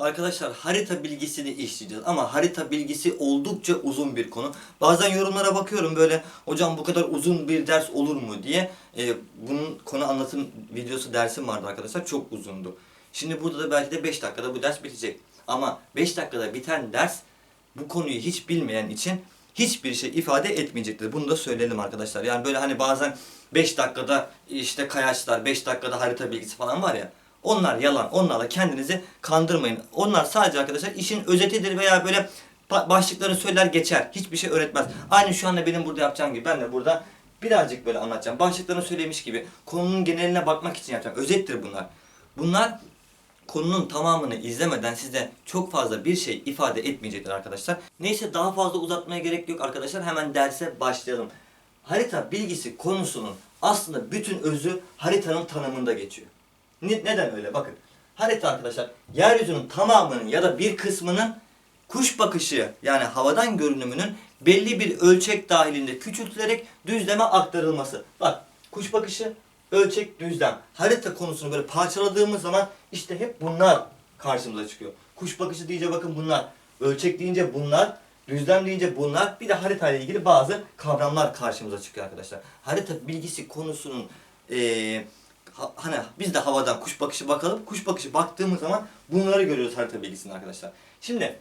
Arkadaşlar harita bilgisini işleyeceğiz ama harita bilgisi oldukça uzun bir konu. Bazen yorumlara bakıyorum böyle hocam bu kadar uzun bir ders olur mu diye. Ee, bunun konu anlatım videosu dersim vardı arkadaşlar çok uzundu. Şimdi burada da belki de 5 dakikada bu ders bitecek. Ama 5 dakikada biten ders bu konuyu hiç bilmeyen için hiçbir şey ifade etmeyecektir. Bunu da söyleyelim arkadaşlar. Yani böyle hani bazen 5 dakikada işte kayaçlar, 5 dakikada harita bilgisi falan var ya. Onlar yalan. Onlarla kendinizi kandırmayın. Onlar sadece arkadaşlar işin özetidir veya böyle ba- başlıklarını söyler geçer. Hiçbir şey öğretmez. Aynı şu anda benim burada yapacağım gibi. Ben de burada birazcık böyle anlatacağım. Başlıklarını söylemiş gibi. Konunun geneline bakmak için yapacağım. Özettir bunlar. Bunlar konunun tamamını izlemeden size çok fazla bir şey ifade etmeyecektir arkadaşlar. Neyse daha fazla uzatmaya gerek yok arkadaşlar. Hemen derse başlayalım. Harita bilgisi konusunun aslında bütün özü haritanın tanımında geçiyor. Ne- neden öyle? Bakın. Harita arkadaşlar yeryüzünün tamamının ya da bir kısmının kuş bakışı yani havadan görünümünün belli bir ölçek dahilinde küçültülerek düzleme aktarılması. Bak kuş bakışı, ölçek, düzlem. Harita konusunu böyle parçaladığımız zaman işte hep bunlar karşımıza çıkıyor. Kuş bakışı deyince bakın bunlar, ölçek deyince bunlar, düzlem deyince bunlar. Bir de harita ile ilgili bazı kavramlar karşımıza çıkıyor arkadaşlar. Harita bilgisi konusunun eee ha- hani biz de havadan kuş bakışı bakalım. Kuş bakışı baktığımız zaman bunları görüyoruz harita bilgisinde arkadaşlar. Şimdi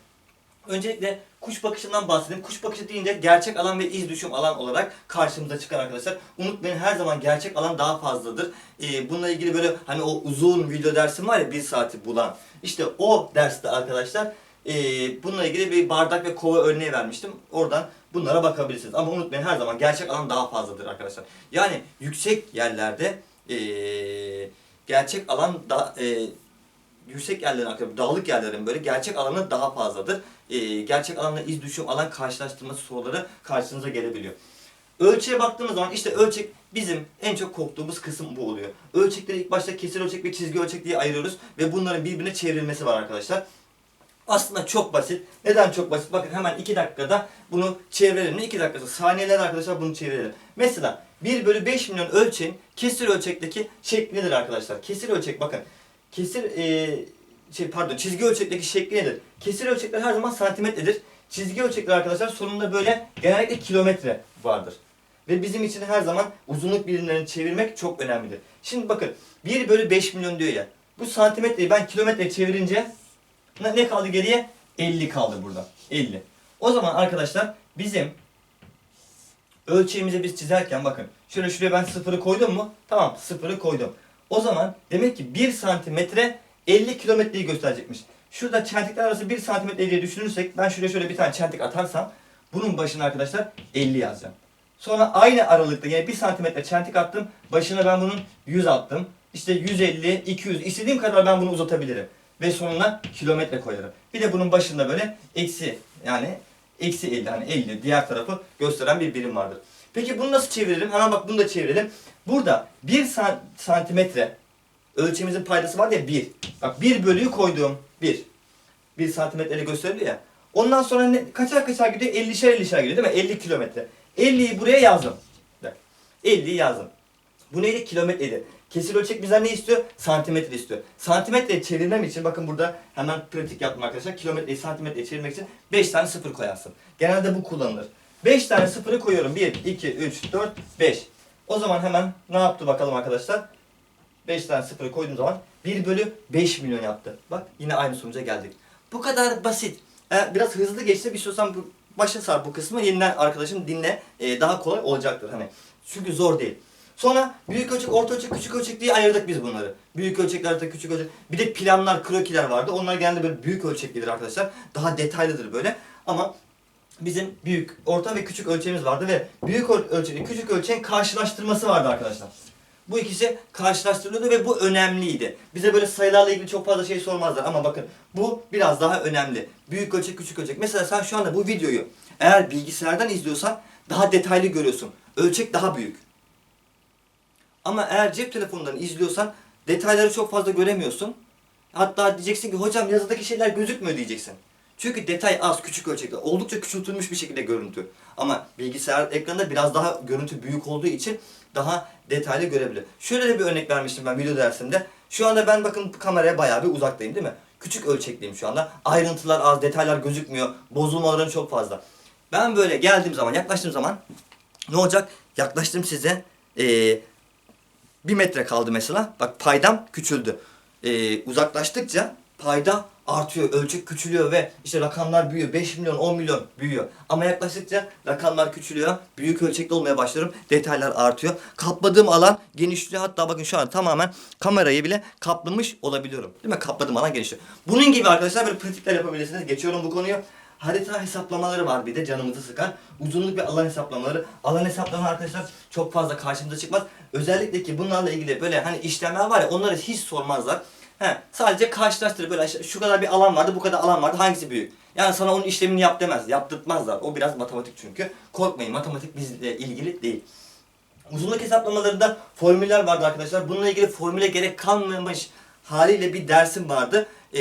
öncelikle kuş bakışından bahsedeyim. Kuş bakışı deyince gerçek alan ve iz düşüm alan olarak karşımıza çıkar arkadaşlar. Unutmayın her zaman gerçek alan daha fazladır. Ee, bununla ilgili böyle hani o uzun video dersim var ya bir saati bulan. İşte o derste arkadaşlar ee, bununla ilgili bir bardak ve kova örneği vermiştim. Oradan bunlara bakabilirsiniz. Ama unutmayın her zaman gerçek alan daha fazladır arkadaşlar. Yani yüksek yerlerde ee, gerçek alan da ee, yüksek yerlerin arkadaşlar dağlık yerlerin böyle gerçek alanı daha fazladır. Ee, gerçek alanla iz düşüm alan karşılaştırması soruları karşınıza gelebiliyor. Ölçeğe baktığımız zaman işte ölçek bizim en çok korktuğumuz kısım bu oluyor. Ölçekleri ilk başta kesir ölçek ve çizgi ölçek diye ayırıyoruz ve bunların birbirine çevrilmesi var arkadaşlar. Aslında çok basit. Neden çok basit? Bakın hemen 2 dakikada bunu çevirelim. Ne 2 dakikası? Saniyeler arkadaşlar bunu çevirelim. Mesela 1 bölü 5 milyon ölçeğin kesir ölçekteki şekli nedir arkadaşlar? Kesir ölçek bakın. Kesir e, şey pardon çizgi ölçekteki şekli nedir? Kesir ölçekler her zaman santimetredir. Çizgi ölçekler arkadaşlar sonunda böyle genellikle kilometre vardır. Ve bizim için her zaman uzunluk birimlerini çevirmek çok önemlidir. Şimdi bakın 1 bölü 5 milyon diyor ya. Bu santimetreyi ben kilometreye çevirince ne kaldı geriye? 50 kaldı burada. 50. O zaman arkadaşlar bizim ölçeğimizi biz çizerken bakın. Şöyle şuraya ben sıfırı koydum mu? Tamam sıfırı koydum. O zaman demek ki 1 santimetre 50 kilometreyi gösterecekmiş. Şurada çentikler arası 1 santimetre diye düşünürsek ben şuraya şöyle bir tane çentik atarsam bunun başına arkadaşlar 50 yazacağım. Sonra aynı aralıkta yine 1 santimetre çentik attım. Başına ben bunun 100 attım. İşte 150, 200 istediğim kadar ben bunu uzatabilirim. Ve sonuna kilometre koyarım. Bir de bunun başında böyle eksi yani eksi 50 hani 50 diğer tarafı gösteren bir birim vardır. Peki bunu nasıl çeviririm? Hemen bak bunu da çevirelim. Burada 1 san- santimetre ölçemizin paydası var ya 1. Bak 1 bölüyü koyduğum 1. 1 santimetreyle gösteriliyor ya. Ondan sonra ne, kaçar kaçar gidiyor? 50'şer 50'şer gidiyor değil mi? 50 kilometre. 50'yi buraya yazdım. Bak 50'yi yazdım. Bu neydi? Kilometreydi. Kesir ölçek bizden ne istiyor? Santimetre istiyor. Santimetreye çevirmem için bakın burada hemen pratik yaptım arkadaşlar. Kilometreyi santimetreye çevirmek için 5 tane sıfır koyarsın. Genelde bu kullanılır. 5 tane sıfırı koyuyorum. 1, 2, 3, 4, 5. O zaman hemen ne yaptı bakalım arkadaşlar? 5 tane sıfırı koyduğum zaman 1 bölü 5 milyon yaptı. Bak yine aynı sonuca geldik. Bu kadar basit. Eğer biraz hızlı geçse bir istiyorsan bu başa sar bu kısmı yeniden arkadaşım dinle Ee, daha kolay olacaktır hani. Çünkü zor değil. Sonra büyük ölçek, orta ölçek, küçük ölçek diye ayırdık biz bunları. Büyük ölçekler de küçük ölçek. Bir de planlar, krokiler vardı. Onlar genelde böyle büyük ölçeklidir arkadaşlar. Daha detaylıdır böyle. Ama bizim büyük, orta ve küçük ölçeğimiz vardı ve büyük öl- ölçekle küçük ölçeğin karşılaştırması vardı arkadaşlar. Bu ikisi karşılaştırılıyordu ve bu önemliydi. Bize böyle sayılarla ilgili çok fazla şey sormazlar ama bakın bu biraz daha önemli. Büyük ölçek, küçük ölçek. Mesela sen şu anda bu videoyu eğer bilgisayardan izliyorsan daha detaylı görüyorsun. Ölçek daha büyük. Ama eğer cep telefonundan izliyorsan detayları çok fazla göremiyorsun. Hatta diyeceksin ki hocam yazıdaki şeyler gözükmüyor diyeceksin. Çünkü detay az, küçük ölçekte. Oldukça küçültülmüş bir şekilde görüntü. Ama bilgisayar ekranında biraz daha görüntü büyük olduğu için daha detaylı görebilir. Şöyle de bir örnek vermiştim ben video dersinde. Şu anda ben bakın kameraya bayağı bir uzaktayım değil mi? Küçük ölçekliyim şu anda. Ayrıntılar az, detaylar gözükmüyor. Bozulmaların çok fazla. Ben böyle geldiğim zaman, yaklaştığım zaman ne olacak? Yaklaştım size. Ee, bir metre kaldı mesela. Bak paydam küçüldü. Ee, uzaklaştıkça payda artıyor, ölçek küçülüyor ve işte rakamlar büyüyor. 5 milyon, 10 milyon büyüyor. Ama yaklaştıkça rakamlar küçülüyor. Büyük ölçekli olmaya başlıyorum. Detaylar artıyor. Kapladığım alan genişliyor. Hatta bakın şu an tamamen kamerayı bile kaplamış olabiliyorum. Değil mi? Kapladığım alan genişliyor. Bunun gibi arkadaşlar böyle pratikler yapabilirsiniz. Geçiyorum bu konuyu. Harita hesaplamaları var bir de canımızı sıkan. Uzunluk ve alan hesaplamaları. Alan hesaplama arkadaşlar çok fazla karşımıza çıkmaz. Özellikle ki bunlarla ilgili böyle hani işlemler var ya onları hiç sormazlar. He, sadece karşılaştırıp böyle şu kadar bir alan vardı, bu kadar alan vardı, hangisi büyük? Yani sana onun işlemini yap demez, yaptırtmazlar. O biraz matematik çünkü. Korkmayın, matematik bizle ilgili değil. Uzunluk hesaplamalarında formüller vardı arkadaşlar. Bununla ilgili formüle gerek kalmamış haliyle bir dersim vardı. Ee,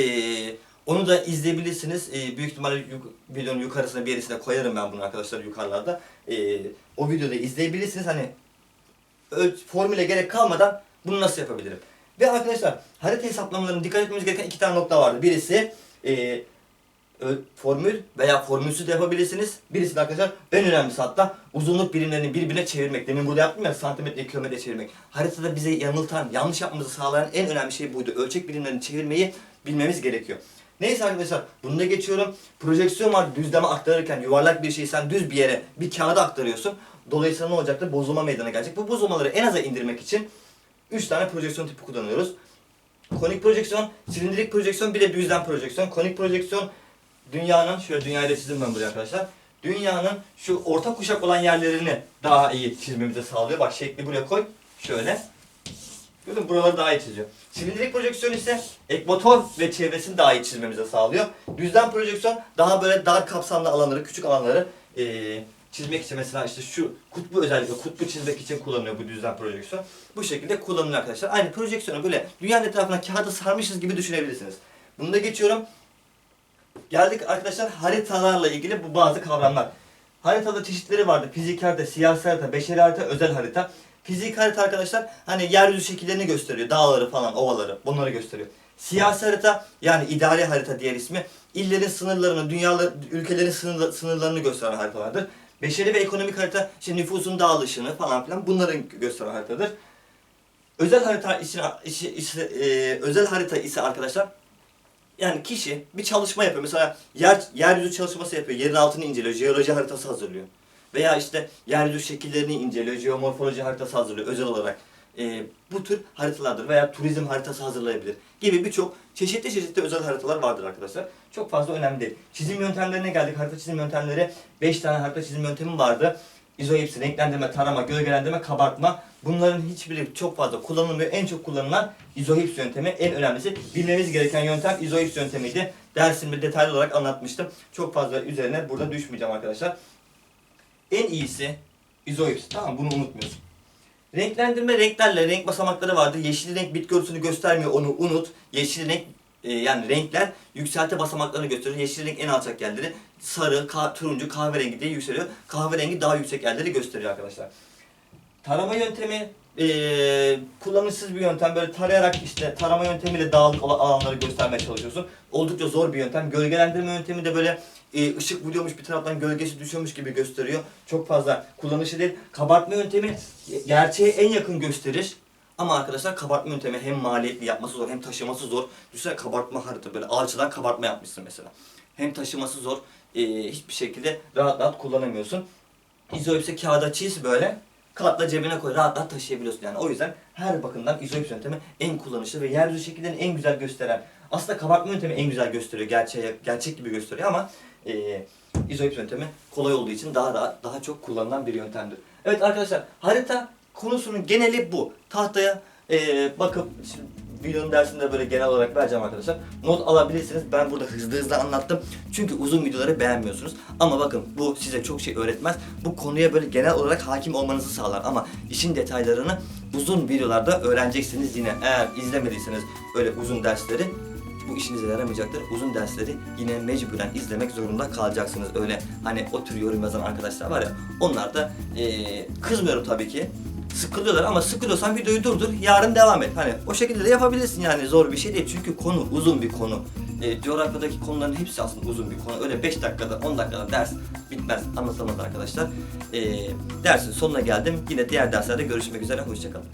onu da izleyebilirsiniz. Ee, büyük ihtimalle yuk- videonun yukarısına bir yerisine koyarım ben bunu arkadaşlar yukarılarda. Ee, o videoda izleyebilirsiniz. Hani formüle gerek kalmadan bunu nasıl yapabilirim? Ve arkadaşlar harita hesaplamalarının dikkat etmemiz gereken iki tane nokta vardı. Birisi e, formül veya formülsüz de yapabilirsiniz. Birisi de arkadaşlar en önemlisi hatta uzunluk birimlerini birbirine çevirmek. Demin burada yaptım ya santimetre kilometre çevirmek. Haritada bize yanıltan, yanlış yapmamızı sağlayan en önemli şey buydu. Ölçek birimlerini çevirmeyi bilmemiz gerekiyor. Neyse arkadaşlar bunu da geçiyorum. Projeksiyon var düzleme aktarırken yuvarlak bir şeyi sen düz bir yere bir kağıda aktarıyorsun. Dolayısıyla ne olacaktır? Bozulma meydana gelecek. Bu bozulmaları en aza indirmek için 3 tane projeksiyon tipi kullanıyoruz. Konik projeksiyon, silindirik projeksiyon, bir de düzlem projeksiyon. Konik projeksiyon dünyanın, şöyle dünyayı da çizdim ben buraya arkadaşlar. Dünyanın şu orta kuşak olan yerlerini daha iyi çizmemize sağlıyor. Bak şekli buraya koy. Şöyle. Gördün? Buraları daha iyi çiziyor. Silindirik projeksiyon ise ekvator ve çevresini daha iyi çizmemize sağlıyor. Düzlem projeksiyon daha böyle dar kapsamlı alanları, küçük alanları eee, çizmek için mesela işte şu kutbu özellikle kutbu çizmek için kullanılıyor bu düzlem projeksiyon. Bu şekilde kullanılıyor arkadaşlar. Aynı projeksiyonu böyle dünyanın etrafına kağıdı sarmışız gibi düşünebilirsiniz. Bunu da geçiyorum. Geldik arkadaşlar haritalarla ilgili bu bazı kavramlar. Haritada çeşitleri vardı. Fizik harita, siyasi harita, beşeri harita, özel harita. Fizik harita arkadaşlar hani yeryüzü şekillerini gösteriyor. Dağları falan, ovaları bunları gösteriyor. Siyasi harita yani idari harita diğer ismi illerin sınırlarını, dünyalar, ülkelerin sınırla- sınırlarını gösteren haritalardır. Beşeri ve ekonomik harita işte nüfusun dağılışını falan filan bunları gösteren haritadır. Özel harita ise, ise- ise- e, özel harita ise arkadaşlar yani kişi bir çalışma yapıyor. Mesela yer, yeryüzü çalışması yapıyor. Yerin altını inceliyor. Jeoloji haritası hazırlıyor. Veya işte yeryüzü şekillerini inceliyor. Jeomorfoloji haritası hazırlıyor özel olarak. Ee, bu tür haritalardır. Veya turizm haritası hazırlayabilir. Gibi birçok çeşitli çeşitli özel haritalar vardır arkadaşlar. Çok fazla önemli değil. Çizim yöntemlerine geldik. Harita çizim yöntemleri. 5 tane harita çizim yöntemi vardı. İzoipsi, renklendirme, tarama, gölgelendirme, kabartma. Bunların hiçbiri çok fazla kullanılmıyor. En çok kullanılan izohips yöntemi. En önemlisi bilmemiz gereken yöntem izohips yöntemiydi. Dersimde detaylı olarak anlatmıştım. Çok fazla üzerine burada düşmeyeceğim arkadaşlar. En iyisi izohips. Tamam bunu unutmuyorsun. Renklendirme renklerle renk basamakları vardı. Yeşil renk bitki örtüsünü göstermiyor onu unut. Yeşil renk e, yani renkler yükselti basamaklarını gösteriyor. Yeşil renk en alçak yerleri. Sarı, ka- turuncu, kahverengi diye yükseliyor. Kahverengi daha yüksek yerleri gösteriyor arkadaşlar. Tarama yöntemi eee kullanışsız bir yöntem. Böyle tarayarak işte tarama yöntemiyle olan alanları göstermeye çalışıyorsun. Oldukça zor bir yöntem. Gölgelendirme yöntemi de böyle e, ışık vuruyormuş bir taraftan gölgesi düşüyormuş gibi gösteriyor. Çok fazla kullanışı değil. Kabartma yöntemi gerçeğe en yakın gösterir. Ama arkadaşlar kabartma yöntemi hem maliyetli yapması zor hem taşıması zor. Düşünsene kabartma harita böyle alçıdan kabartma yapmışsın mesela. Hem taşıması zor. e, hiçbir şekilde rahat rahat kullanamıyorsun. İzoipsi kağıda çiz böyle. Katla cebine koy. Rahat rahat taşıyabiliyorsun yani. O yüzden her bakımdan izoips yöntemi en kullanışlı ve yeryüzü şekillerini en güzel gösteren. Aslında kabartma yöntemi en güzel gösteriyor. Gerçeğe, gerçek gibi gösteriyor ama e, izoips yöntemi kolay olduğu için daha rahat, daha çok kullanılan bir yöntemdir. Evet arkadaşlar harita konusunun geneli bu. Tahtaya e, bakıp videonun dersinde böyle genel olarak vereceğim arkadaşlar. Not alabilirsiniz. Ben burada hızlı hızlı anlattım. Çünkü uzun videoları beğenmiyorsunuz. Ama bakın bu size çok şey öğretmez. Bu konuya böyle genel olarak hakim olmanızı sağlar. Ama işin detaylarını uzun videolarda öğreneceksiniz yine. Eğer izlemediyseniz öyle uzun dersleri bu işinize yaramayacaktır. Uzun dersleri yine mecburen izlemek zorunda kalacaksınız. Öyle hani o tür yorum yazan arkadaşlar var ya onlar da eee, kızmıyorum tabii ki. Sıkılıyorlar ama sıkılıyorsan videoyu durdur yarın devam et. Hani o şekilde de yapabilirsin yani zor bir şey değil. Çünkü konu uzun bir konu. E, coğrafyadaki konuların hepsi aslında uzun bir konu. Öyle 5 dakikada 10 dakikada ders bitmez anlatamaz arkadaşlar. E, dersin sonuna geldim. Yine diğer derslerde görüşmek üzere. Hoşçakalın.